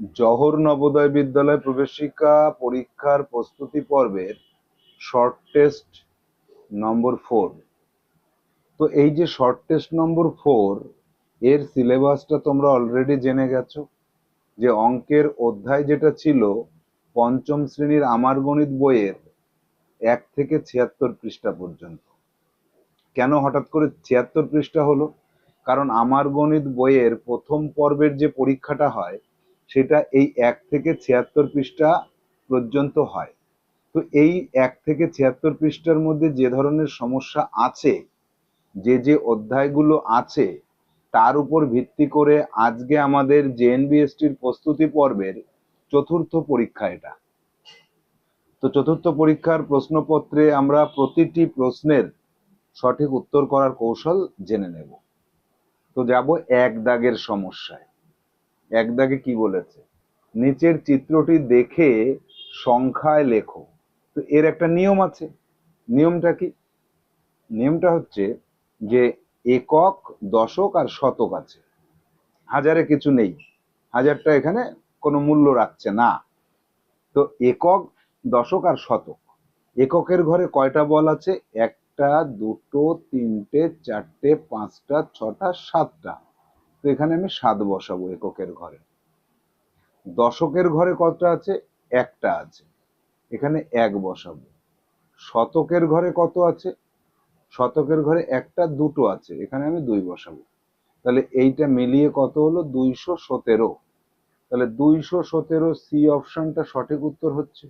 জহর নবোদয় বিদ্যালয় প্রবেশিকা পরীক্ষার প্রস্তুতি পর্বের শর্ট টেস্ট নম্বর ফোর তো এই যে শর্ট টেস্ট নম্বর ফোর এর সিলেবাসটা তোমরা অলরেডি জেনে গেছো যে অঙ্কের অধ্যায় যেটা ছিল পঞ্চম শ্রেণির আমার গণিত বইয়ের এক থেকে ছিয়াত্তর পৃষ্ঠা পর্যন্ত। কেন হঠাৎ করে ছিয়াত্তর পৃষ্ঠা হলো? কারণ আমার গণিত বইয়ের প্রথম পর্বের যে পরীক্ষাটা হয় সেটা এই এক থেকে ছিয়াত্তর পৃষ্ঠা পর্যন্ত হয়। তো এই এক থেকে ছিয়াত্তর পৃষ্ঠার মধ্যে যে ধরনের সমস্যা আছে, যে যে অধ্যায়গুলো আছে, তার উপর ভিত্তি করে আজকে আমাদের জেএনবিএসটির প্রস্তুতি পর্বের চতুর্থ পরীক্ষা এটা। তো চতুর্থ পরীক্ষার প্রশ্নপত্রে আমরা প্রতিটি প্রশ্নের সঠিক উত্তর করার কৌশল জেনে নেব। তো যাব এক দাগের সমস্যায়। এক দাগে কি বলেছে? নিচের চিত্রটি দেখে সংখ্যায় লেখো। তো এর একটা নিয়ম আছে। নিয়মটা কি? নিয়মটা হচ্ছে যে একক, দশক আর শতক আছে। হাজারে কিছু নেই। হাজারটা এখানে কোনো মূল্য রাখছে না। তো একক, দশক আর শতক। এককের ঘরে কয়টা বল আছে? একটা, দুটো, তিনটে, চারটে, পাঁচটা, ছটা, সাতটা। তো এখানে আমি সাত বসাবো এককের ঘরে। দশকের ঘরে কতটা আছে? একটা আছে। এখানে এক বসাবো। শতকের ঘরে কত আছে? শতকের ঘরে একটা, দুটো আছে। এখানে আমি দুই বসাবো। তাহলে এইটা মিলিয়ে কত হলো? দুইশো সতেরো। তাহলে দুইশো সতেরো সি অপশনটা সঠিক উত্তর হচ্ছে।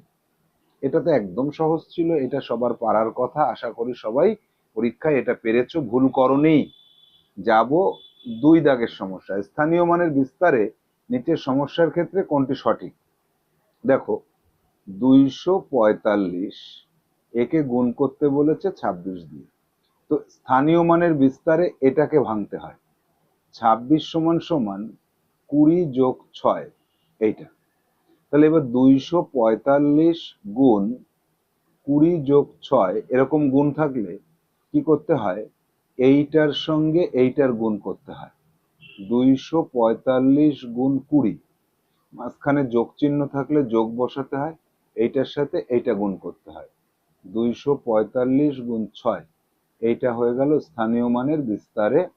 এটা তো একদম সহজ ছিল, এটা সবার পারার কথা। আশা করি সবাই পরীক্ষায় এটা পেরেছ। ভুল করনি যাব দুই দাগের সমস্যা। স্থানীয় মানের বিস্তারে নিচের সমস্যার ক্ষেত্রে কোনটি সঠিক? দেখো, দুইশো পঁয়তাল্লিশ একে গুণ করতে বলেছে ছাব্বিশ দিয়ে। তো স্থানীয় মানের বিস্তারে এটাকে ভাঙতে হয়। ছাব্বিশ সমান সমান কুড়ি যোগ ছয়, এইটা। তাহলে এবার দুইশো পঁয়তাল্লিশ গুণ কুড়ি যোগ ছয়, এরকম গুণ থাকলে কি করতে হয়? এইটার সঙ্গে এইটার গুণ করতে হয়। দুইশো পঁয়তাল্লিশ গুণ কুড়ি, মাঝখানে যোগ চিহ্ন থাকলে যোগ বসাতে হয়, এইটার সাথে এইটা গুণ করতে হয়। দুইশো পঁয়তাল্লিশ গুণ ছয়, এইটা হয়ে গেল স্থানীয় মানের বিস্তারে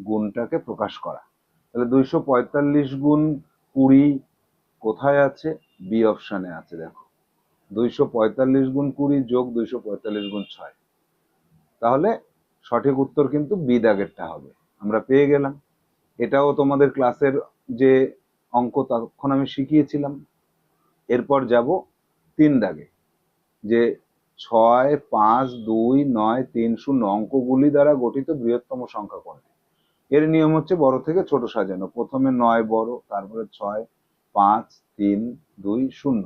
গুণটাকে প্রকাশ করা। তাহলে দুইশো পঁয়তাল্লিশ গুণ কুড়ি কোথায় আছে? বি অপশানে আছে, দেখো। দুইশো পঁয়তাল্লিশ গুণ কুড়ি যোগ দুইশো পঁয়তাল্লিশ গুণ ছয়। তাহলে সঠিক উত্তর কিন্তু বি দাগেরটা হবে। আমরা পেয়ে গেলাম। এটাও তোমাদের ক্লাসের যে অঙ্ক, তখন আমি শিখিয়েছিলাম। এরপর যাব তিন দাগে, যে ছয়, পাঁচ, দুই, নয়, তিন, শূন্য অঙ্কগুলি দ্বারা গঠিত বৃহত্তম সংখ্যা কোনটি? এর নিয়ম হচ্ছে বড় থেকে ছোট সাজানো। প্রথমে নয় বড়, তারপরে ছয়, পাঁচ, তিন, দুই, শূন্য।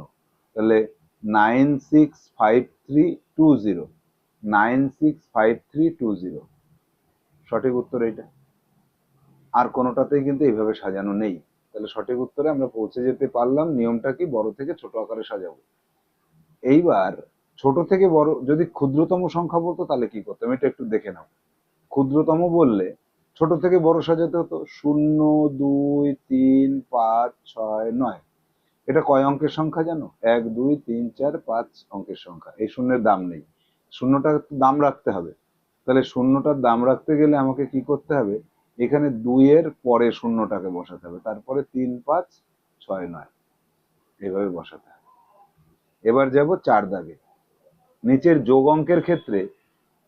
তাহলে nine, six, five, three, two, zero. Nine six five three two zero. সঠিক উত্তর এইটা। আর কোনোটাতেই কিন্তু এইভাবে সাজানো নেই। তাহলে সঠিক উত্তরে আমরা পৌঁছে যেতে পারলাম। নিয়মটা কি? বড় থেকে ছোট আকারে সাজাবো। এইবার ছোট থেকে বড়, যদি ক্ষুদ্রতম সংখ্যা বলতো তাহলে কি করতাম? এটা একটু দেখে নাও। ক্ষুদ্রতম বললে ছোট থেকে বড় সাজাতে হতো শূন্য, দুই, তিন, পাঁচ, ছয়, নয়। এটা কয় অঙ্কের সংখ্যা জানো? এক, দুই, তিন, চার, পাঁচ অঙ্কের সংখ্যা। এই শূন্যের দাম নেই। শূন্যটার দাম রাখতে হবে। তাহলে শূন্যটার দাম রাখতে গেলে আমাকে কি করতে হবে? এখানে দুইয়ের পরে শূন্যটাকে বসাতে হবে। তারপরে তিন, পাঁচ, ছয়, নয়। এইভাবে বসাতে হবে। এবার যাব চার দাগে। নিচের যোগ অঙ্কের ক্ষেত্রে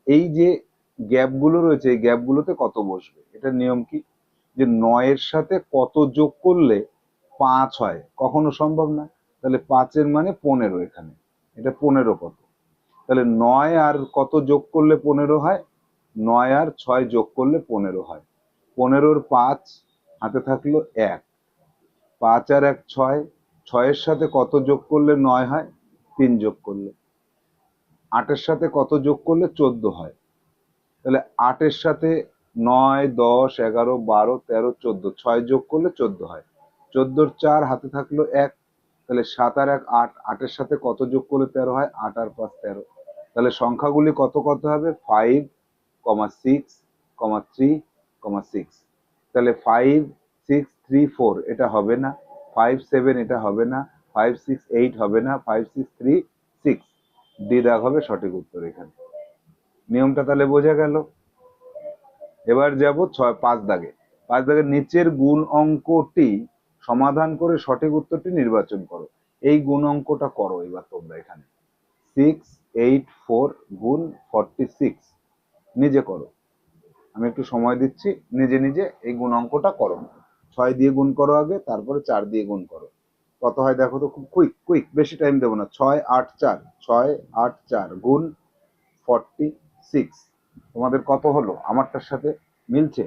এই যে গ্যাপগুলো রয়েছে, এই গ্যাপগুলোতে কত বসবে? এটার নিয়ম কি? যে নয়ের সাথে কত যোগ করলে পাঁচ হয়? কখনো সম্ভব না। তাহলে পাঁচের মানে পনেরো এখানে। এটা পনেরো কত? তাহলে নয় আর কত যোগ করলে পনেরো হয়? নয় আর ছয় যোগ করলে পনেরো হয়। পনেরোর পাঁচ হাতে থাকল এক। পাঁচ আর এক ছয়, ছয়ের সাথে কত যোগ করলে নয় হয়? তিন যোগ করলে। আটের সাথে কত যোগ করলে চোদ্দ হয়? তাহলে আটের সাথে নয়, দশ, এগারো, বারো, তেরো, চোদ্দ, ছয় যোগ করলে চোদ্দ হয়। চোদ্দোর চার হাতে থাকল এক। তাহলে সাত আর এক আট, আটের সাথে কত যোগ করলে তেরো হয়? আট আর পাঁচ তেরো। তাহলে সংখ্যাগুলি কত কত হবে? Five comma six comma three comma six তাহলে ফাইভ সিক্স থ্রি ফোর এটা হবে না। ফাইভ সেভেন এটা হবে না। ফাইভ সিক্স এইট হবে না। Five six three six D দাগ হবে সঠিক উত্তর এখানে। নিয়মটা তাহলে বোঝা গেল। এবার যাব ছয়, পাঁচ দাগে। পাঁচ দাগের নিচের গুণ অঙ্কটি সমাধান করে সঠিক উত্তরটি নির্বাচন করো। এই গুণ অঙ্কটা করো এবার তোমরা এখানে। সিক্স এইট ফোর গুণ ফর্টি সিক্স নিজে করো। আমি একটু সময় দিচ্ছি, নিজে নিজে এই গুণ অঙ্কটা করো। ছয় দিয়ে গুণ করো আগে, তারপরে চার দিয়ে গুণ করো। কত হয় দেখো তো, খুব কুইক কুইক বেশি টাইম দেবো না। ছয়, আট, চার। ছয়, আট, চার গুণ ফর্টি সিক্স তোমাদের কত হলো? আমারটার সাথে মিলছে?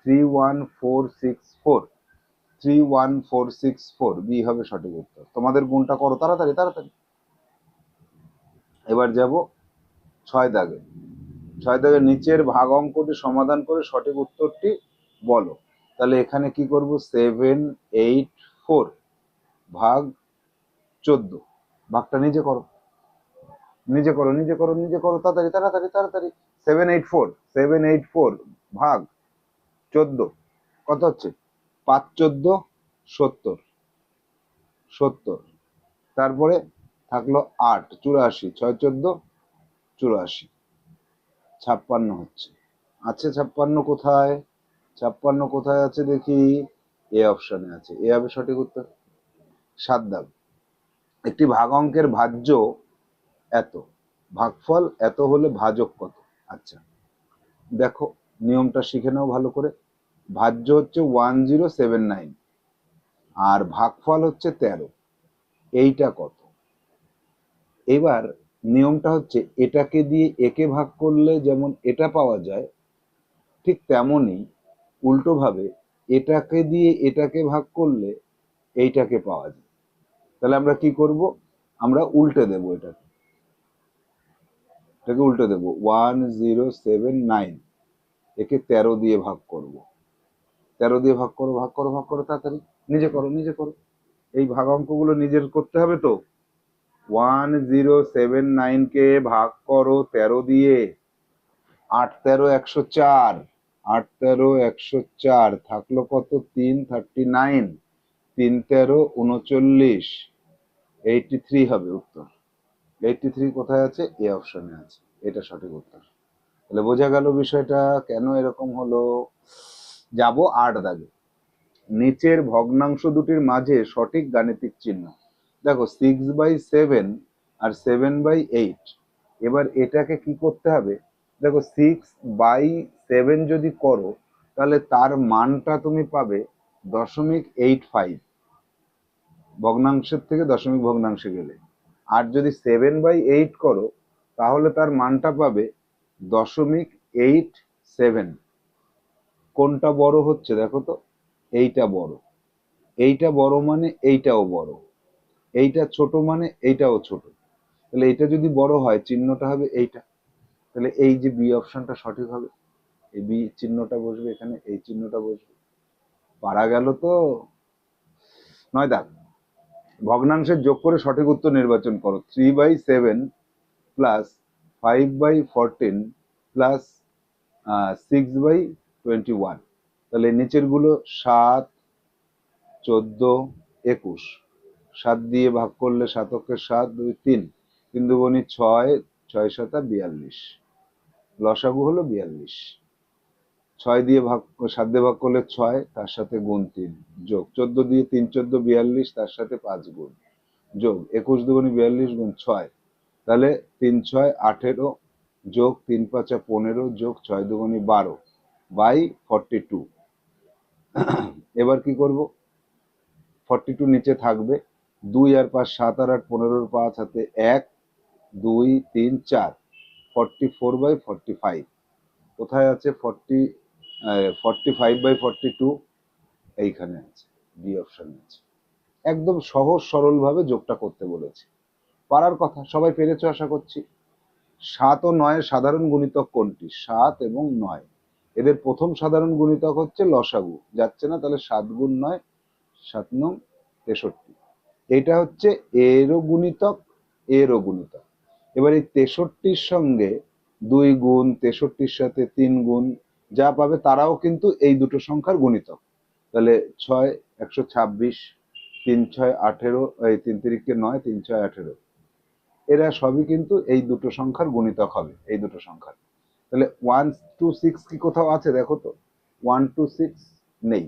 Three one four six four three one four six four B হবে সঠিক উত্তর। তোমাদের গুণটা করো, তাড়াতাড়ি তাড়াতাড়ি। এবার যাব ছয় দাগে। ছয় দাগের নিচের ভাগ অঙ্কটি সমাধান করে সঠিক উত্তরটি বলো। তাহলে এখানে কি করব? সেভেন এইট ফোর ভাগ চোদ্দ। ভাগটা নিজে করো। নিজে করো নিজে করো নিজে করো, তাড়াতাড়ি তাড়াতাড়ি তাড়াতাড়ি। Seven eight four seven eight four ভাগ চোদ্দ। কত হচ্ছে? পাঁচ, চোদ্দ, সত্তর। সত্তর। তারপরে থাকল আট, চুরাশি, ছয়, চোদ্দ, চুরাশি। ছাপ্পান্ন হচ্ছে। আছে ছাপ্পান্ন কোথায়? ছাপ্পান্ন কোথায় আছে দেখি? এ অপশনে আছে। এ হবে সঠিক উত্তর? সাত দাগ একটি ভাগ অঙ্কের ভাজ্য এত। ভাগফল এত হলে ভাজক কত? আচ্ছা দেখো, নিয়মটা শিখে নাও ভালো করে। ভাজ্য হচ্ছে ওয়ান জিরো সেভেন নাইন আর ভাগফল হচ্ছে তেরো। এইটা কত? এবার নিয়মটা হচ্ছে এটাকে দিয়ে একে ভাগ করলে যেমন এটা পাওয়া যায়, ঠিক তেমনই উল্টোভাবে এটাকে দিয়ে এটাকে ভাগ করলে এইটাকে পাওয়া যায়। তাহলে আমরা কি করব? আমরা উল্টে দেব এটাকে। এটাকে উল্টে দেব। One zero seven nine. একে তেরো দিয়ে ভাগ করব। তেরো দিয়ে ভাগ করো ভাগ করো ভাগ করো, তাড়াতাড়ি। নিজে করো নিজে করো। এই ভাগ অঙ্কগুলো নিজের করতে হবে তো? ওয়ান জিরো সেভেন নাইনকে ভাগ করো তেরো দিয়ে। আট তেরো একশো চার। আট তেরো একশো চার থাকল কত? তিন থার্টি নাইন তিন তেরো উনচল্লিশ। এইটি থ্রি হবে উত্তর। এইটি থ্রি কোথায় আছে? এ অপশনে আছে। এটা সঠিক উত্তর। তাহলে বোঝা গেল বিষয়টা কেন এরকম হলো। যাব আট দাগে। নিচের ভগ্নাংশ দুটির মাঝে সঠিক গাণিতিক চিহ্ন। দেখো সিক্স বাই সেভেন আর সেভেন বাই এইট এবার এটাকে কি করতে হবে? দেখো সিক্স বাই সেভেন যদি করো, তাহলে তার মানটা তুমি পাবে দশমিক এইট ফাইভ ভগ্নাংশের থেকে দশমিক ভগ্নাংশে গেলে। আর যদি সেভেন বাই এইট করো, তাহলে তার মানটা পাবে দশমিক এইট সেভেন কোনটা বড় হচ্ছে দেখো তো? এইটা বড়। এইটা বড় মানে এইটাও বড়। এইটা ছোট মানে এইটাও ছোট। তাহলে এটা যদি বড় হয়, চিহ্নটা হবে এইটা। তাহলে এই যে বি অপশনটা সঠিক হবে। এই বি চিহ্নটা বসবে এখানে, এই চিহ্নটা বসবে। পারা গেল তো। নয় দাগ। ভগ্নাংশের যোগ করে সঠিক উত্তর নির্বাচন করো। Three by seven plus five by fourteen plus six by twenty one তাহলে নিচেরগুলো সাত, চোদ্দ, একুশ। সাত দিয়ে ভাগ করলে সাতকে সাত, দুই, তিন। তিন দুগুণি ছয় ছয় সাতা বিয়াল্লিশ। লসাগু হলো বিয়াল্লিশ। ছয় দিয়ে ভাগ, সাত দিয়ে ভাগ করলে ছয়, তার সাথে গুণ তিন। যোগ। চোদ্দ দিয়ে তিন, চোদ্দ বিয়াল্লিশ, তার সাথে পাঁচ গুণ। যোগ। একুশ দুগুণি বিয়াল্লিশ গুণ ছয়। তাহলে তিন, ছয়, আঠেরো। যোগ তিন, পাঁচা পনেরো। যোগ ছয় দুগুণি বারো বাই ফর্টি টু। এবার কি করব? ফর্টি টু নিচে থাকবে। দুই আর পাঁচ, সাত আর আট পনেরোর পাঁচ হাতে এক, দুই, তিন, চার forty four by forty five কোথায় আছে forty forty five by forty two এইখানে আছে বি অপশানে আছে। একদম সহজ, সরলভাবে যোগটা করতে বলেছি। পারার কথা, সবাই পেরেছ আশা করছি? সাত ও নয়ের সাধারণ গুণিতক কোনটি? সাত এবং নয়। এদের প্রথম সাধারণ গুণিতক হচ্ছে লসাগু। যাচ্ছে না, তাহলে সাত গুণ নয়, সাত নং তেষট্টি। এটা হচ্ছে এরও গুণিতক এরও গুণিতক। এবার এই তেষট্টির সঙ্গে দুই গুণ, তেষট্টির সাথে তিন গুণ, যা পাবে তারাও কিন্তু এই দুটো সংখ্যার গুণিতক। তাহলে ছয়, একশো ছাব্বিশ, তিন ছয় আঠেরো, এই তিন তিরিখকে নয়, তিন ছয় আঠেরো। এরা সবই কিন্তু এই দুটো সংখ্যার গুণিতক হবে, এই দুটো সংখ্যার। তাহলে ওয়ান টু সিক্স কি কোথাও আছে দেখো তো? ওয়ান টু সিক্স নেই।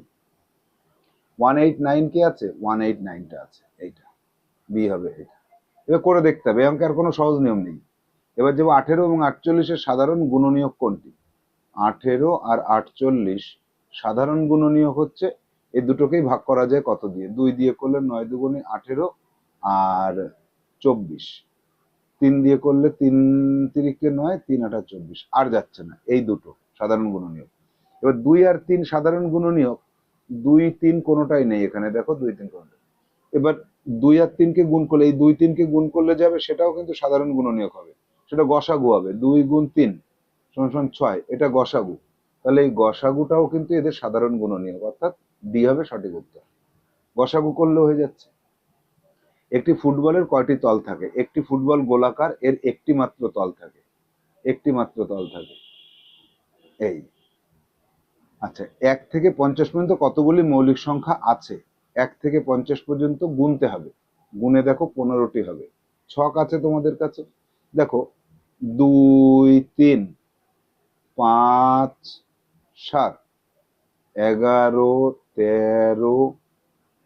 ওয়ান এইট নাইন কি আছে? ওয়ান এইট নাইনটা আছে, এইটা। বি হবে এটা। এবার করে দেখতে হবে এই অঙ্কে আর কোনো সহজ নিয়ম নেই। এবার যাব আঠেরো এবং আটচল্লিশের সাধারণ গুণনীয়ক কোনটি? আঠেরো আর আটচল্লিশ সাধারণ গুণনীয়ক হচ্ছে, এই দুটোকেই ভাগ করা যায় কত দিয়ে? দুই দিয়ে করলে নয় দুগুণে আঠেরো আর চব্বিশ। তিন দিয়ে করলে তিন তিরিখকে নয়, তিন আঠাশ চব্বিশ। আর যাচ্ছে না, এই দুটো সাধারণ গুণনীয়ক। এবার দুই আর তিন সাধারণ গুণনীয়ক দুই তিন কোনোটাই নেই এখানে, দেখো দুই তিন কোনোটা এবার দুই আর তিনকে গুণ করলে, এই দুই তিনকে গুণ করলে যাবে, সেটাও কিন্তু সাধারণ গুণনীয়ক হবে। সেটা গসাগু হবে, দুই গুণ তিন সমান সমান ছয়, এটা গসাগু। তাহলে এই গসাগুটাও কিন্তু এদের সাধারণ গুণনীয়ক, অর্থাৎ ডি হবে সঠিক উত্তর। গসাগু করলেও হয়ে যাচ্ছে। একটি ফুটবলের কয়টি তল থাকে? একটি ফুটবল গোলাকার, এর একটি মাত্র তল থাকে। একটি মাত্র তল থাকে। এই। আচ্ছা এক থেকে পঞ্চাশ পর্যন্ত কতগুলি মৌলিক সংখ্যা আছে? এক থেকে পঞ্চাশ পর্যন্ত গুনতে হবে। গুনে দেখো পনেরোটি হবে। ছক আছে তোমাদের কাছে? দেখো, দুই, তিন, পাঁচ, সাত, এগারো, তেরো,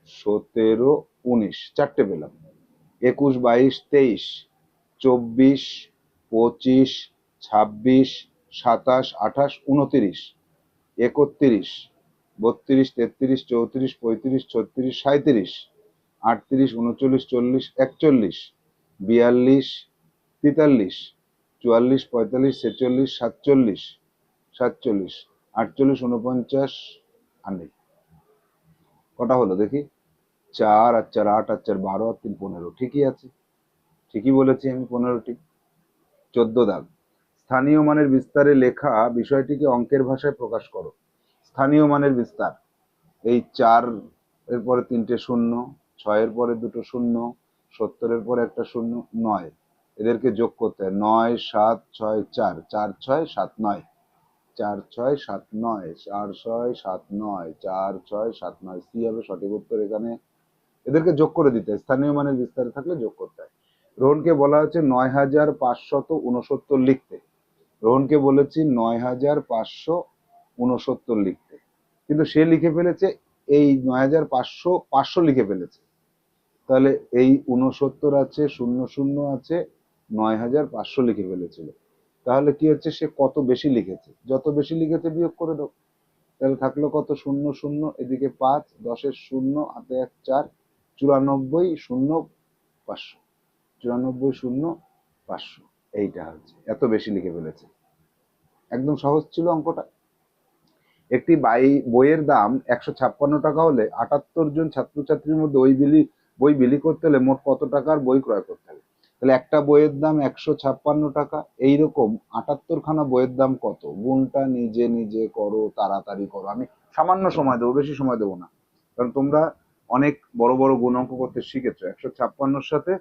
সতেরো, উনিশ, চারটে পেলাম। একুশ, বাইশ, তেইশ, চব্বিশ, পঁচিশ, ছাব্বিশ, সাতাশ, আঠাশ, উনতিরিশ। একত্রিশ, বত্রিশ, তেত্রিশ, চৌত্রিশ, পঁয়ত্রিশ, ছত্রিশ সাঁত্রিশ আটত্রিশ, উনচল্লিশ, চল্লিশ, একচল্লিশ, বিয়াল্লিশ, তেতাল্লিশ, চুয়াল্লিশ, পঁয়তাল্লিশ, ছেচল্লিশ, সাতচল্লিশ সাতচল্লিশ, আটচল্লিশ উনপঞ্চাশ আর কটা হলো দেখি? চার, আর চার আট, আর চার বারো, আর তিন পনেরো। ঠিকই আছে। ঠিকই বলেছি আমি পনেরোটি। চোদ্দ দাগ। স্থানীয় মানের বিস্তারে লেখা বিষয়টিকে অঙ্কের ভাষায় প্রকাশ করো। স্থানীয় মানের বিস্তার। এই চার এর পরে তিনটে শূন্য, ছয়ের পরে দুটো শূন্য, সত্তরের পরে একটা শূন্য, নয়। এদেরকে যোগ করতে হয়। নয়, সাত, ছয়, চার। চার, ছয়, সাত, নয়। চার, ছয়, সাত, নয়। চার, ছয়, সাত, নয়। চার, ছয়, সাত, নয়। সি হবে সঠিক উত্তর এখানে। এদেরকে যোগ করে দিতে হয়। স্থানীয় মানের বিস্তারে থাকলে যোগ করতে হয়। রোহনকে বলা হচ্ছে নয় হাজার পাঁচশত উনসত্তর লিখতে। রোহনকে বলেছি নয় হাজার পাঁচশো উনসত্তর লিখতে। কিন্তু সে লিখে ফেলেছে, এই নয় হাজার পাঁচশো পাঁচশো লিখে ফেলেছে। তাহলে এই উনসত্তর আছে, শূন্য শূন্য আছে, নয় হাজার পাঁচশো লিখে ফেলেছিল। তাহলে কি হচ্ছে, সে কত বেশি লিখেছে? যত বেশি লিখেছে বিয়োগ করে দাও। তাহলে থাকল কত? শূন্য শূন্য, এদিকে পাঁচ, দশের শূন্য, হাতে এক চার, চুরানব্বই শূন্য, পাঁচশো। চুরানব্বই শূন্য, পাঁচশো। এইটা হচ্ছে, এত বেশি লিখে ফেলেছে। একদম সহজ ছিল অঙ্কটা। একটি বাই, বইয়ের দাম একশো ছাপ্পান্ন টাকা হলে আটাত্তর জন ছাত্রছাত্রীর মধ্যে ওই বিলি, বই বিলি করতে হলে মোট কত টাকার বই ক্রয় করতে হবে? তাহলে একটা বইয়ের দাম একশো ছাপ্পান্ন টাকা, এইরকম আটাত্তর খানা বইয়ের দাম কত? গুণটা নিজে নিজে করো, তাড়াতাড়ি করো। আমি সামান্য সময় দেবো, বেশি সময় দেবো না। কারণ তোমরা অনেক বড় বড় গুণ অঙ্ক করতে শিখেছো। একশো ছাপ্পান্নর সাথে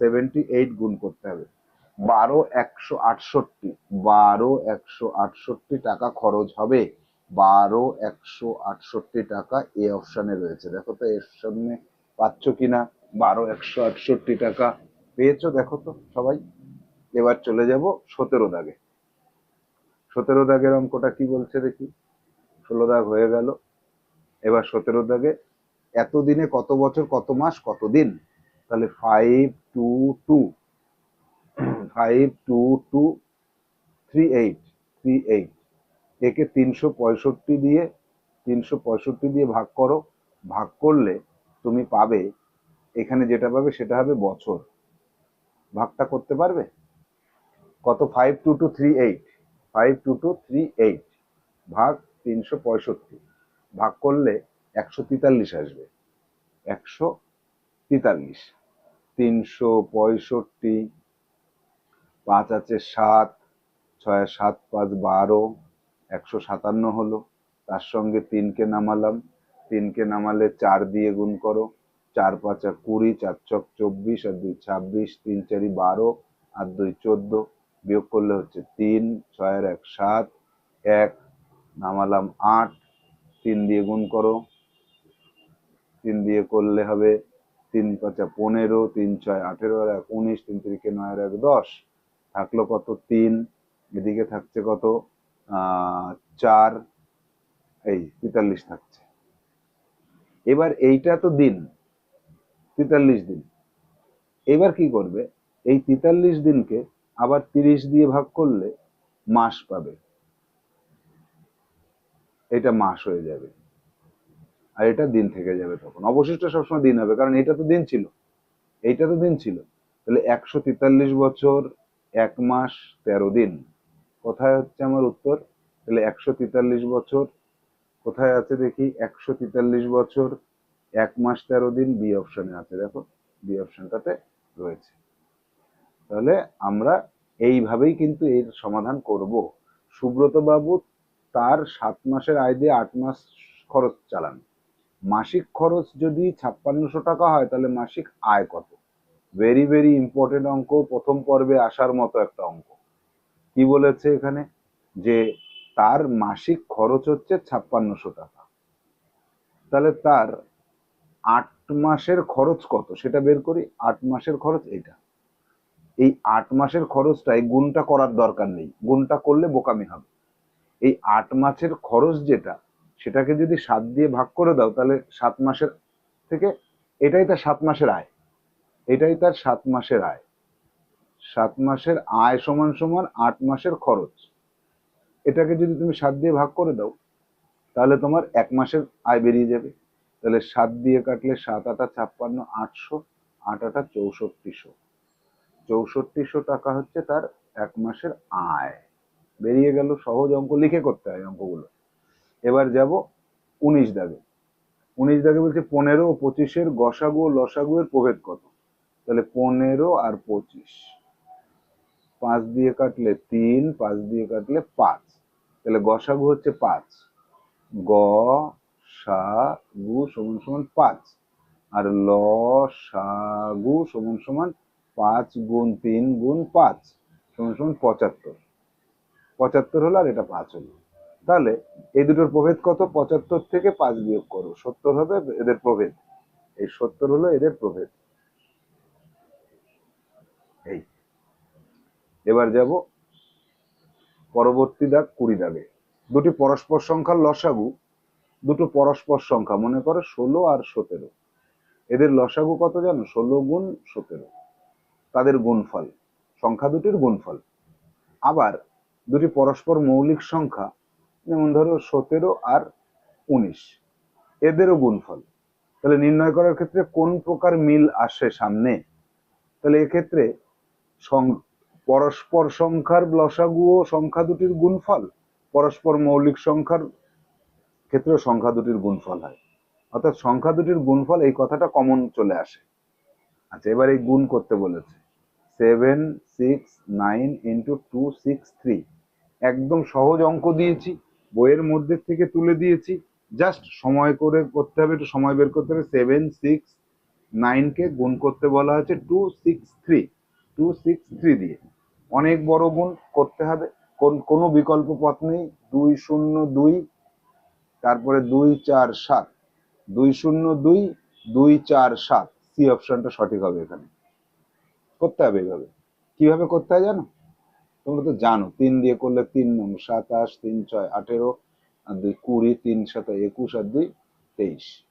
সেভেন্টি এইট গুণ করতে হবে। বারো একশো আটষট্টি। বারো একশো আটষট্টি টাকা খরচ হবে। বারো একশো আটষট্টি টাকা এ অপশানে রয়েছে। দেখো তো এর সামনে পাচ্ছ কিনা? বারো একশো আটষট্টি টাকা পেয়েছ, দেখো তো সবাই। এবার চলে যাব সতেরো দাগে। সতেরো দাগের অঙ্কটা কি বলছে দেখি? ষোলো দাগ হয়ে গেল। এবার সতেরো দাগে এতদিনে কত বছর, কত মাস কত দিন তাহলে five two two five two two three eight three eight একে তিনশো পঁয়ষট্টি দিয়ে, তিনশো পঁয়ষট্টি দিয়ে ভাগ করো। ভাগ করলে তুমি পাবে, এখানে যেটা পাবে সেটা হবে বছর। ভাগটা করতে পারবে? কত? Five two two three eight five two two three eight ভাগ তিনশো পঁয়ষট্টি। ভাগ করলে একশো তেতাল্লিশ আসবে। একশো তেতাল্লিশ। তিনশো পঁয়ষট্টি পাঁচ আছে সাত, ছয়, সাত, পাঁচ, বারো, একশো সাতান্ন হলো। তার সঙ্গে তিনকে নামালাম। তিনকে নামালে চার দিয়ে গুণ করো। চার পাঁচা কুড়ি, চার ছক চব্বিশ, আর দুই ছাব্বিশ, তিন চারি বারো, আর দুই চোদ্দ। বিয়োগ করলে হচ্ছে তিন ছয়ের এক সাত, এক, নামালাম আট, তিন দিয়ে গুণ করো। তিন দিয়ে করলে হবে তিন পাঁচা পনেরো, তিন ছয় আঠেরো আর এক উনিশ, তিন তিরিকে নয় আর এক দশ। থাকল কত? তিন। এদিকে থাকছে কত? চার। এই তেতাল্লিশ থাকছে। এবার এইটা তো দিন। তেতাল্লিশ দিন। এবার কি করবে? এই তেতাল্লিশ দিনকে আবার তিরিশ দিয়ে ভাগ করলে মাস পাবে। এটা মাস হয়ে যাবে। আর এটা দিন থেকে যাবে তখন। অবশিষ্ট সবসময় দিন হবে, কারণ এটা তো দিন ছিল। এইটা তো দিন ছিল। তাহলে একশো তেতাল্লিশ বছর এক মাস তেরো দিন। কোথায় হচ্ছে আমার উত্তর? তাহলে একশো তেতাল্লিশ বছর। কোথায় আছে দেখি? একশো তেতাল্লিশ বছর, এক মাস তেরো দিন, বি অপশনে আছে। দেখো, বি অপশনটাতে রয়েছে। তাহলে আমরা এইভাবেই কিন্তু এর সমাধান করব। সুব্রত বাবু তার সাত মাসের আয় দিয়ে আট মাস খরচ চালান। মাসিক খরচ যদি ছাপ্পান্নশো টাকা হয়, তাহলে মাসিক আয় কত? ভেরি ভেরি ইম্পর্টেন্ট অঙ্ক, প্রথম পর্বে আসার মতো একটা অঙ্ক। কি বলেছে এখানে? যে তার মাসিক খরচ হচ্ছে ছাপ্পান্নশো টাকা। তাহলে তার আট মাসের খরচ কত? সেটা বের করি, আট মাসের খরচ এটা এই আট মাসের খরচটাই গুণটা করার দরকার নেই, গুণটা করলে বোকামি হবে। এই আট মাসের খরচ যেটা, সেটাকে যদি সাত দিয়ে ভাগ করে দাও, তাহলে সাত মাসের থেকে, এটাই তার সাত মাসের আয়। এটাই তার সাত মাসের আয়। সাত মাসের আয় সমান সমান আট মাসের খরচ। এটাকে যদি তুমি সাত দিয়ে ভাগ করে দাও, তাহলে তোমার এক মাসের আয় বেরিয়ে যাবে। তাহলে সাত দিয়ে কাটলে সাত আটা ছাপ্পান্ন, আটশো, আট আটা চৌষট্টিশো। চৌষট্টিশো টাকা হচ্ছে তার এক মাসের আয়। বেরিয়ে গেল, সহজ অঙ্ক লিখে করতে হয় অঙ্কগুলো। এবার যাব উনিশ দাগে। উনিশ দাগে বলছে পনেরো পঁচিশের গসাগু ও লসাগু এর প্রভেদ কত? তাহলে পনেরো আর পঁচিশ। পাঁচ দিয়ে কাটলে তিন, পাঁচ দিয়ে কাটলে পাঁচ। তাহলে গসাগু হচ্ছে পাঁচ। গ সা গু সমান সমান পাঁচ। আর ল সা গু সমান সমান পাঁচ গুণ তিন গুণ পাঁচ, সমান সমান পঁচাত্তর। পঁচাত্তর হলো আর এটা পাঁচ হলো। তাহলে এই দুটোর প্রভেদ কত? পঁচাত্তর থেকে পাঁচ বিয়োগ করো। সত্তর হবে এদের প্রভেদ। এই সত্তর হলো এদের প্রভেদ। এবার যাব পরবর্তী দাগ কুড়ি দাগে। দুটি পরস্পর সংখ্যার লসাগু, দুটো পরস্পর সংখ্যা, মনে করো ষোলো আর সতেরো। এদের লসাগু কত জানো? ষোলো গুণ সতেরো। তাদের গুণফল, সংখ্যা দুটির গুণফল। আবার দুটি পরস্পর মৌলিক সংখ্যা, যেমন ধরো সতেরো আর উনিশ, এদেরও গুণফল। তাহলে নির্ণয় করার ক্ষেত্রে কোন প্রকার মিল আসে সামনে? তাহলে এক্ষেত্রে পরস্পর সংখ্যার লসাগু ও সংখ্যা দুটির গুণফল, পরস্পর মৌলিক সংখ্যার ক্ষেত্রে সংখ্যা দুটির গুণফল হয়। অর্থাৎ সংখ্যা দুটির গুণফল এই কথাটা কমন চলে আসে। আচ্ছা এবার এই গুণ করতে বলেছে। Seven six nine into two six three একদম সহজ অঙ্ক দিয়েছি, বইয়ের মধ্যে থেকে তুলে দিয়েছি। জাস্ট সময় করে করতে হবে, একটু সময় বের করতে হবে। সেভেন সিক্স নাইনকে গুণ করতে বলা হয়েছে two six three two six three দিয়ে। অনেক বড় গুণ করতে হবে। কোন, কোনো বিকল্প পথ নেই। দুই শূন্য দুই, তারপরে দুই চার সাত। দুই শূন্য দুই দুই চার সাত। সি অপশনটা সঠিক হবে এখানে। করতে হবে এইভাবে। কীভাবে করতে হয় জানো? তোমরা তো জানো, তিন দিয়ে করলে তিন নং, সাতাশ, তিন ছয়, আঠেরো, আর দুই কুড়ি, তিন সাত, একুশ, আর দুই তেইশ।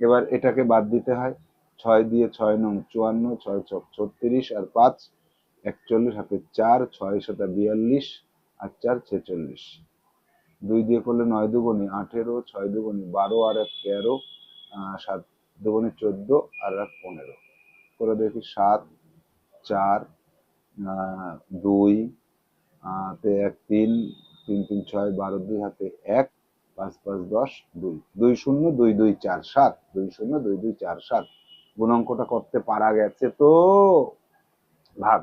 এবার এটাকে বাদ দিতে হয়। ছয় দিয়ে ছয় নং, চুয়ান্ন, ছয় ছক, ছত্রিশ, আর পাঁচ একচল্লিশ, হাতে চার, ছয়, সাতা বিয়াল্লিশ আর চার, ছেচল্লিশ। দুই দিয়ে করলে নয় দুগুণি আঠেরো, ছয় দুগুণি বারো আর এক তেরো সাত দুগুণি চোদ্দ আর এক পনেরো। করে দেখি সাত, চার দুই তে এক তিন তিন তিন, ছয়, বারো, দুই, হাতে এক, পাঁচ পাঁচ, দশ, দুই। দুই শূন্য, দুই দুই, চার, সাত। দুই শূন্য, দুই দুই, চার, সাত। গুণ অঙ্কটা করতে পারা গেছে তো? ভাগ।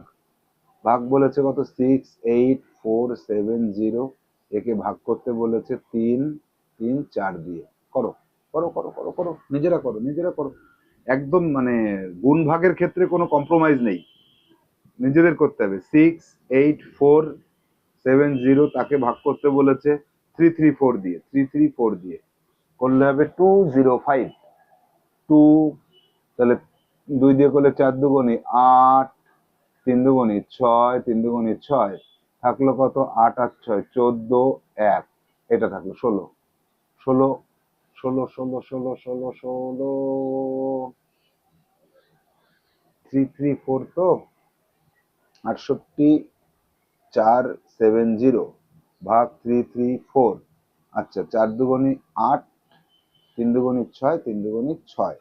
ভাগ বলেছে কত? Six eight four seven zero একে ভাগ করতে বলেছে তিন তিন, চার দিয়ে। করো করো করো করো করো, নিজেরা করো নিজেরা করো। একদম মানে গুণ ভাগের ক্ষেত্রে কোনো কম্প্রোমাইজ নেই। নিজেদের করতে হবে। Six eight four seven zero তাকে ভাগ করতে বলেছে থ্রি থ্রি ফোর দিয়ে। থ্রি থ্রি ফোর দিয়ে। করলে হবে টু জিরো ফাইভ টু তাহলে দুই দিয়ে করলে চার দুগুণি আট তিন দুগুণি ছয় তিন দুগুণি ছয় থাকল কত? আট আট, ছয়, চোদ্দ, এক। এটা থাকল ষোলো। ষোলো ষোলো ষোলো ষোলো ষোলো ষোলো। থ্রি থ্রি, ফোর তো? আটষট্টি, চার, সেভেন, জিরো। ভাগ থ্রি থ্রি, ফোর। আচ্ছা চার দুগুণি আট তিন দুগুণি ছয় তিন দুগুণি ছয়।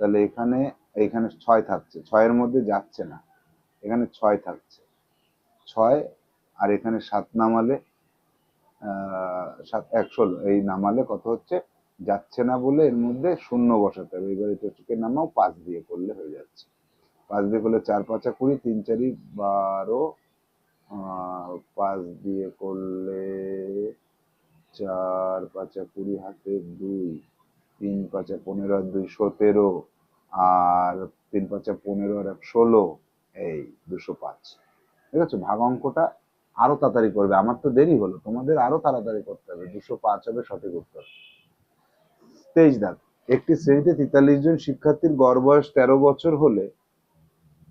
তাহলে এখানে এখানে ছয় থাকছে। ছয়ের মধ্যে যাচ্ছে না। এখানে ছয় থাকছে। ছয় আর এখানে সাত নামালে সাত একশো এই নামালে কত হচ্ছে? যাচ্ছে না বলে এর মধ্যে শূন্য বসাতে হবে। এবার এটা নামাও, পাঁচ দিয়ে করলে হয়ে যাচ্ছে। পাঁচ দিয়ে করলে চার, পাঁচা কুড়ি, তিন, চারি বারো পাঁচ দিয়ে করলে চার, পাঁচা কুড়ি হাতে দুই, তিন, পাঁচা পনেরো, আর দুই, সতেরো, আর তিন, পাঁচা পনেরো, আর এক, ষোলো এই দুশো পাঁচ। ঠিক আছে? ভাগ অঙ্কটা আরও তাড়াতাড়ি করবে। আমার তো দেরি হলো। তোমাদের আরও তাড়াতাড়ি করতে হবে। দুশো পাঁচ হবে সঠিক উত্তর। তেইশ দাগ। একটি শ্রেণীতে তেতাল্লিশ জন শিক্ষার্থীর গড় বয়স তেরো বছর হলে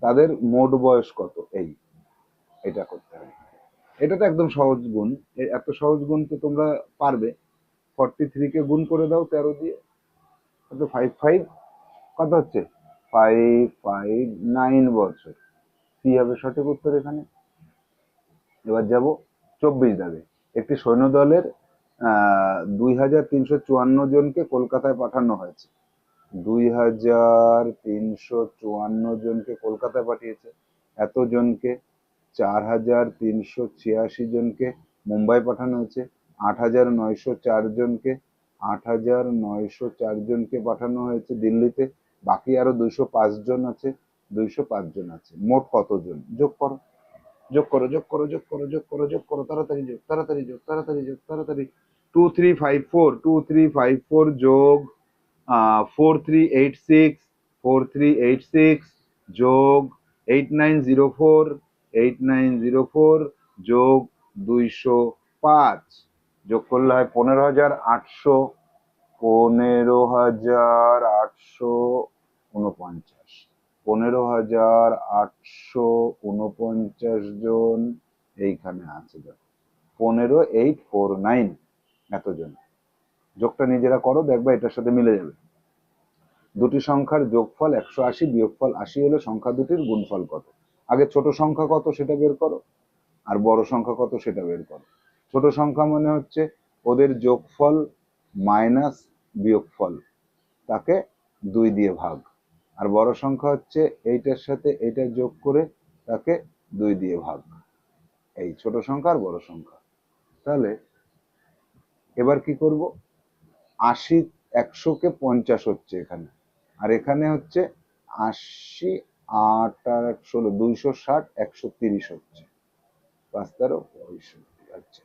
তাদের মোট বয়স কত? এই, এটা করতে হবে। এটা তো একদম সহজ গুণ। এত সহজ গুণ তো তোমরা পারবে। ফর্টি থ্রি কে গুণ করে দাও তেরো দিয়ে। ফাইভ ফাইভ কত হচ্ছে? ফাইভ ফাইভ নাইন বছর। কি হবে সঠিক উত্তর এখানে? এবার যাব চব্বিশ দাগে। একটি সৈন্য দলের দুই হাজার তিনশো চুয়ান্ন জনকে কলকাতায় পাঠানো হয়েছে। দুই হাজার তিনশো চুয়ান্ন জনকে কলকাতায় পাঠিয়েছে। এত জনকে, চার হাজার তিনশো ছিয়াশি জনকে মুম্বাই পাঠানো হয়েছে। আট হাজার নয়শো চার জনকে, আট হাজার নয়শো চার জনকে পাঠানো হয়েছে দিল্লিতে। বাকি আরও দুইশো পাঁচ জন আছে। দুইশো পাঁচ জন আছে, মোট কতজন? যোগ করো। যোগ করো যোগ করো যোগ করো যোগ করো যোগ করো, তাড়াতাড়ি যোগ তাড়াতাড়ি যোগ তাড়াতাড়ি যোগ, তাড়াতাড়ি। Two three five four two three five four যোগ four three eight six four three eight six যোগ eight nine zero four eight nine zero four যোগ দুইশো পাঁচ। যোগ করলে হয় পনেরো হাজার আটশো, পনেরো হাজার আটশো উনপঞ্চাশ। পনেরো হাজার আটশো উনপঞ্চাশ জন এইখানে আছে, দেখো। পনেরো এইট ফোর নাইন এতজন। যোগটা নিজেরা করো, দেখবে এটার সাথে মিলে যাবে। দুটি সংখ্যার যোগফল একশো আশি, বিয়োগফল আশি হলে সংখ্যা দুটির গুণফল কত? আগে ছোট সংখ্যা কত সেটা বের করো, আর বড় সংখ্যা কত সেটা বের করো। ছোট সংখ্যা মানে হচ্ছে ওদের যোগফল মাইনাস বিয়োগফল, তাকে দুই দিয়ে ভাগ। আর বড় সংখ্যা হচ্ছে এইটার সাথে এইটা যোগ করে তাকে দুই দিয়ে ভাগ। এই ছোট সংখ্যা আর বড় সংখ্যা। তাহলে এবার কি করব? আশি একশোকে পঞ্চাশ হচ্ছে এখানে। আর এখানে হচ্ছে আশি আট আর ষোলো, দুইশো ষাট, একশো তিরিশ হচ্ছে। পাঁচ তেরো পঁয়ষট্টি আচ্ছা।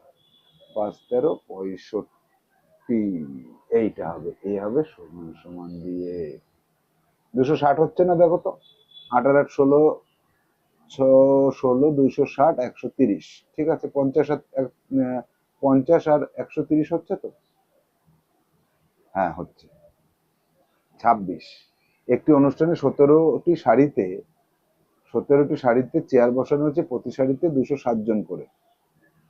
পাঁচ তেরো পঁয়ষট্টি, এইটা হবে এই হবে সমান সমান দিয়ে। দুশো ষাট হচ্ছে না দেখো তো? আট আর আট ষোলো, ছ ষোলো, দুইশো ষাট, একশো তিরিশ। ঠিক আছে, পঞ্চাশ পঞ্চাশ আর একশো তিরিশ হচ্ছে তো? হ্যাঁ হচ্ছে। ছাব্বিশ। একটি অনুষ্ঠানে সতেরোটি শাড়িতে সতেরোটি শাড়িতে চেয়ার বসানো হয়েছে, প্রতি শাড়িতে দুশো জন করে।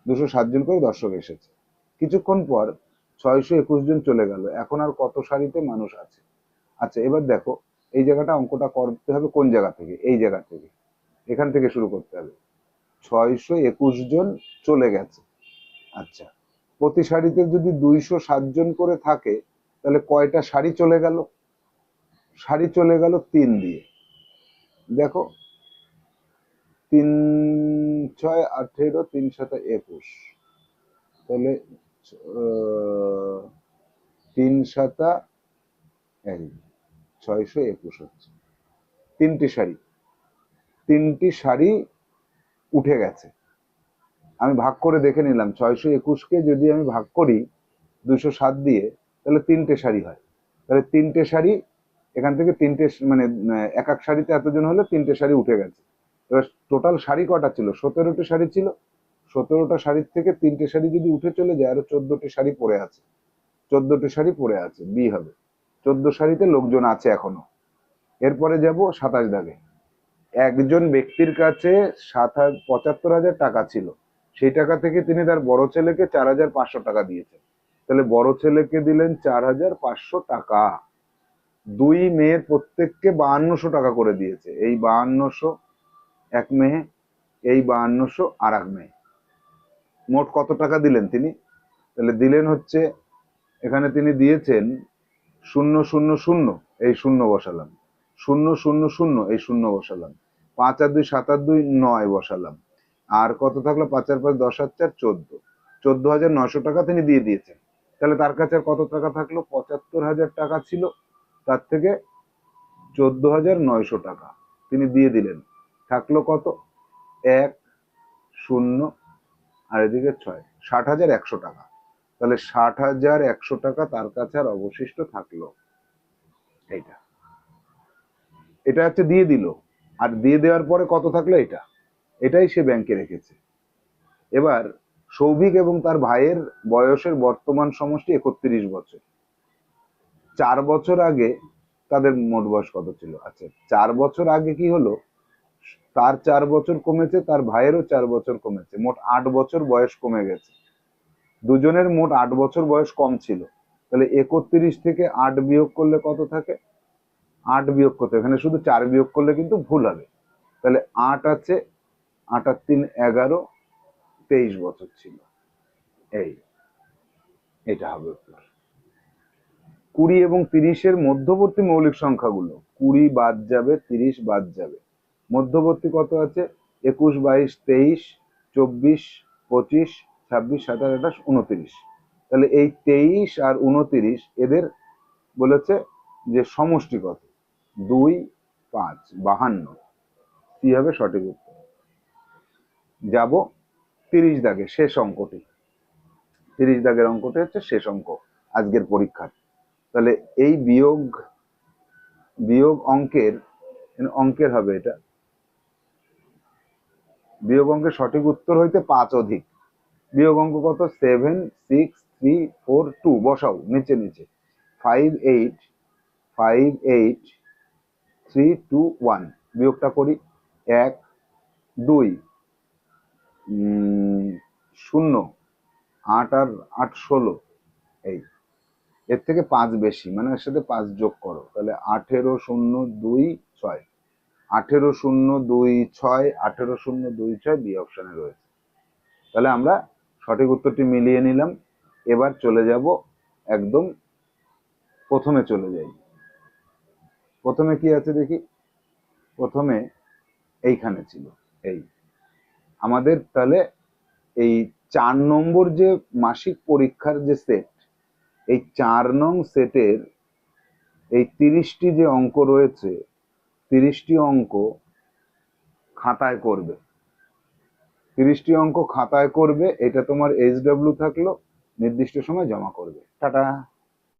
দুশো জন করে দর্শক এসেছে। কিছুক্ষণ পর ছয়শো একুশ জন চলে গেল। এখন আর কত শাড়িতে মানুষ আছে? আচ্ছা এবার দেখো এই জায়গাটা অঙ্কটা করতে হবে কোন জায়গা থেকে? এই জায়গা থেকে। এখান থেকে শুরু করতে হবে। ছয়শো একুশ জন চলে গেছে। আচ্ছা প্রতি শাড়িতে যদি দুইশো জন করে থাকে, তাহলে কয়টা শাড়ি চলে গেল? শাড়ি চলে গেল তিন দিয়ে। দেখো, তিন ছয় আঠেরো, তিন সাথে একুশ। তাহলে তিন সাতা এই ছয়শো একুশ হচ্ছে। তিনটি শাড়ি। তিনটি শাড়ি উঠে গেছে। আমি ভাগ করে দেখে নিলাম, ছয়শো একুশকে যদি আমি ভাগ করি দুশো সাত দিয়ে, তাহলে তিনটে শাড়ি হয়। তাহলে তিনটে শাড়ি, এখান থেকে তিনটে মানে এক এক শাড়িতে এতজন হলে তিনটে শাড়ি উঠে গেছে। এবার টোটাল শাড়ি কটা ছিল? সতেরোটি শাড়ি ছিল। সতেরোটা শাড়ির থেকে তিনটে শাড়ি যদি উঠে চলে যায়, আরও চোদ্দটি শাড়ি পড়ে আছে। চোদ্দটি শাড়ি পড়ে আছে বি হবে। চোদ্দ সারিতে লোকজন আছে এখনও। এরপরে যাব সাতাশ দাগে। একজন ব্যক্তির কাছে সাত পঁচাত্তর হাজার টাকা ছিল। সেই টাকা থেকে তিনি তার বড় ছেলেকে চার হাজার পাঁচশো টাকা দিয়েছেন। তাহলে বড় ছেলেকে দিলেন চার হাজার পাঁচশো টাকা। দুই মেয়ের প্রত্যেককে বাহান্নশো টাকা করে দিয়েছে। এই বাহান্নশো এক মেয়ে, এই বাহান্নশো আর এক মেয়ে। মোট কত টাকা দিলেন তিনি? তাহলে দিলেন হচ্ছে, এখানে তিনি দিয়েছেন শূন্য শূন্য শূন্য, এই শূন্য বসালাম। শূন্য শূন্য শূন্য, এই শূন্য বসালাম। পাঁচ আর দুই, সাত আর দুই, নয় বসালাম। আর কত থাকল? পাঁচ আর পাঁচ, দশ আর চার, চোদ্দ। চোদ্দ হাজার নয়শো টাকা তিনি দিয়ে দিয়েছেন। তাহলে তার কাছে আর কত টাকা থাকল? পঁচাত্তর হাজার টাকা ছিল। তার থেকে চোদ্দ হাজার নয়শো টাকা তিনি দিয়ে দিলেন। থাকল কত? এক, শূন্য, আর এদিকে ছয়। ষাট হাজার একশো টাকা। তাহলে ষাট হাজার একশো টাকা তার কাছে আর অবশিষ্ট থাকল। এইটা। এটা হচ্ছে দিয়ে দিল। আর দিয়ে দেওয়ার পরে কত থাকল এটা? এটাই সে ব্যাংকে রেখেছে। এবার সৌভিক এবং তার ভাইয়ের বয়সের বর্তমান সমষ্টি একত্রিশ বছর। চার বছর আগে তাদের মোট বয়স কত ছিল? আচ্ছা চার বছর আগে কি হলো? তার চার বছর কমেছে, তার ভাইয়েরও চার বছর কমেছে। মোট আট বছর বয়স কমে গেছে। দুজনের মোট আট বছর বয়স কম ছিল। তাহলে একত্রিশ থেকে আট বিয়োগ করলে কত থাকে? আট বিয়োগ করতে এখানে শুধু চার বিয়োগ করলে কিন্তু ভুল হবে। তাহলে আট আছে, আট আর তিন এগারো, তেইশ বছর ছিল। এই, এটা হবে উত্তর। কুড়ি এবং তিরিশের মধ্যবর্তী মৌলিক সংখ্যাগুলো। কুড়ি বাদ যাবে, তিরিশ বাদ যাবে। মধ্যবর্তী কত আছে? একুশ, বাইশ, তেইশ, চব্বিশ, পঁচিশ ছাব্বিশ, সাতাশ, আঠাশ, উনত্রিশ। তাহলে এই তেইশ আর উনত্রিশ এদের বলেছে যে সমষ্টি কত? দুই, পাঁচ, বাহান্ন। কি হবে? সঠিক উত্তর। যাব তিরিশ দাগে, শেষ অঙ্কটি। তিরিশ দাগের অঙ্কটি হচ্ছে শেষ অঙ্ক, আজকের পরীক্ষার। তাহলে এই বিয়োগ বিয়োগ অঙ্কের অঙ্কের হবে এটা। বিয়োগ অঙ্কের সঠিক উত্তর হইতে পাঁচ অধিক। বিয়োগ অঙ্ক কত? Seven six three four two বসাও, নিচে নিচে। Five eight five eight three two one বিয়োগটা করি, এক, দুই শূন্য, আট আর আট, ষোলো, এই। এর থেকে পাঁচ বেশি মানে এর সাথে পাঁচ যোগ করো, তাহলে আঠেরো শূন্য দুই ছয়। আঠেরো শূন্য দুই ছয়, আঠেরো শূন্য দুই ছয়, বি অপশানে রয়েছে। তাহলে আমরা সঠিক উত্তরটি মিলিয়ে নিলাম। এবার চলে যাব একদম প্রথমে চলে যাই। প্রথমে কি আছে দেখি? প্রথমে এইখানে ছিল, এই। আমাদের তাহলে এই চার নম্বর যে মাসিক পরীক্ষার যে সেট এই চার নং সেটের এই তিরিশটি যে অঙ্ক রয়েছে, তিরিশটি অঙ্ক খাতায় করবে। তিরিশটি অঙ্ক খাতায় করবে এটা তোমার এইচ ডাব্লিউ থাকল নির্দিষ্ট সময় জমা করবে। টাটা।